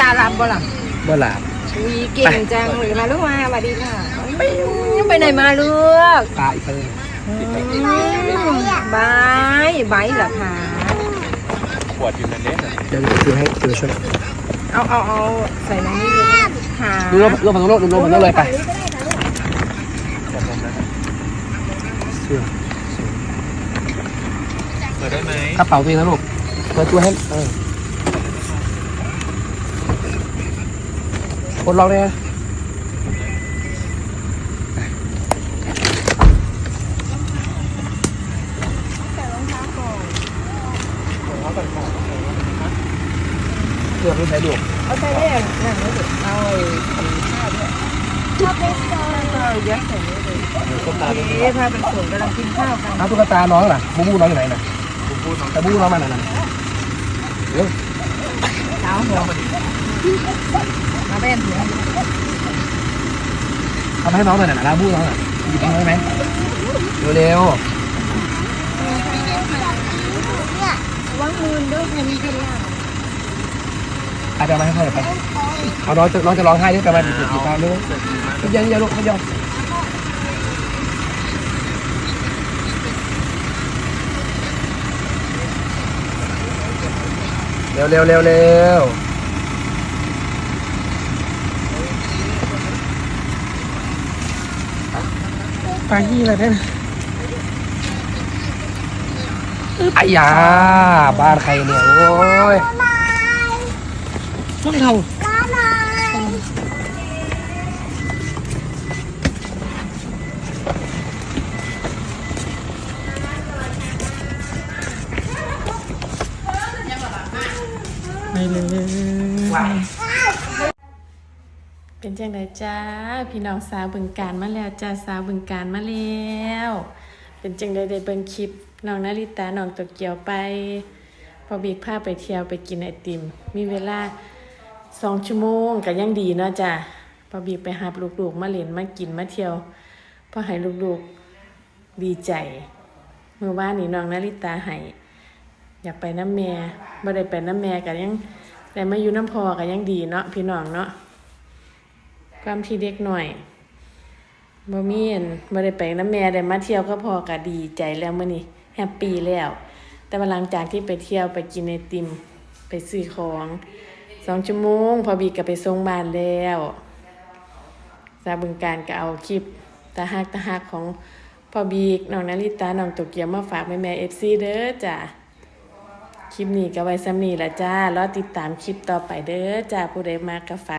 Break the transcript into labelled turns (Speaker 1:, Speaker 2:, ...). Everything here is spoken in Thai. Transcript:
Speaker 1: บ่ล่ะ
Speaker 2: เมื่อหลาบ
Speaker 1: อุ้ยเก่งจังเลยมาลูกมาสวัสดีค่ะไปไหนมาลูก
Speaker 2: ตาอีกเลย
Speaker 1: อืมบายบายเหรอคะ
Speaker 3: ขวดอยู่นั่นเด้
Speaker 2: เดี๋ยวจะซื้อให้ซื้อช่วย
Speaker 1: เอาเอาเอาใส่ในนี้เลยค่ะ
Speaker 2: ดูโลกโลกมันโลกดูโลกมันโลกเลยไปเสื้อ
Speaker 3: เปิดได้ไหม
Speaker 2: กระเป๋าตัวเองนะลูกเปิดตัวให้เออ กดล็อกเลยนะเกือบไม่ใช่ลูก
Speaker 1: เอาใส่ได้นั่นเลยเอาไอ้ข้าด้วยชอบเป็นโซนเอาเยอะใส่นี้เลย
Speaker 2: ต้มตา
Speaker 1: เอ๊ะพาเป็นส่วนกำลังกินข้าวกัน
Speaker 2: เอาตุ๊กตาน้องล่ะบูบูน้องอยู่ไหนน่ะ
Speaker 3: ผมพูน้อง
Speaker 2: แต่บูบูน้องมันน่ะน่ะเดี๋ยว
Speaker 1: เช้าหัว มาเป็นหัว
Speaker 2: เอาให้น้องหน่อยนะลาบูน้องน่ะหยิบเองได้ไหมเร็ว
Speaker 1: วางมือด้วยคุณกินล่ะ
Speaker 2: ๆเอาไปเอามาให้พ่อหน่อยไปเอาน้องจะน้องจะร้องไห้ด้วยกันมาหยิบหยิบตาเร็วไม่ยอมไม่ยอมลูกไม่ยอมเร็วเร็วเร็วเร็ว ไปที่อะไรเนี่ยไอ้ยาบ้านใครเนี่ย โอ้ยช่วงเราไม่เลยว้าย
Speaker 4: เป็นจังไดจ้าพี่น้องสาวบึงการมาแล้วจ้าสาวบึงการมาแล้ว เป็นจังไดได้เบิ่งคลิปน้องนาริตาน้องโตเกียวไป พอบีกพาไปเที่ยวไปกินไอติม มีเวลาสองชั่วโมงก็ยังดีเนาะจ้าพอบีกไปหาลูกๆมาเล่นมากินมาเที่ยวพอให้ลูกๆดีใจเมื่อวานนี้น้องนาริตาให้อยากไปน้ำแม่บ่ได้ไปน้ำแม่ก็ยังแต่มาอยู่น้ำพอก็ยังดีเนาะพี่น้องเนาะ ความที่เด็กหน่อยบ่มีอันบ่ได้ไปน้ำแม่ได้มาเที่ยวก็พอก็ดีใจแล้วมื้อนี้แฮปปี้แล้ว แต่ว่าหลังจากที่ไปเที่ยวไปกินไอติม ไปซื้อของสองชั่วโมง พอบีก็ไปส่งบ้านแล้วสาบึงการก็เอาคลิปตาฮักตาฮักของพอบีกน้องนาริตาน้องโตเกียวมาฝากแม่แม่ FC เด้อจ้ะคลิปนี้ก็ไว้ซ้ำนี้ละจ้ารอติดตามคลิปต่อไปเด้อจ้าผู้ใดมากก็ฝาก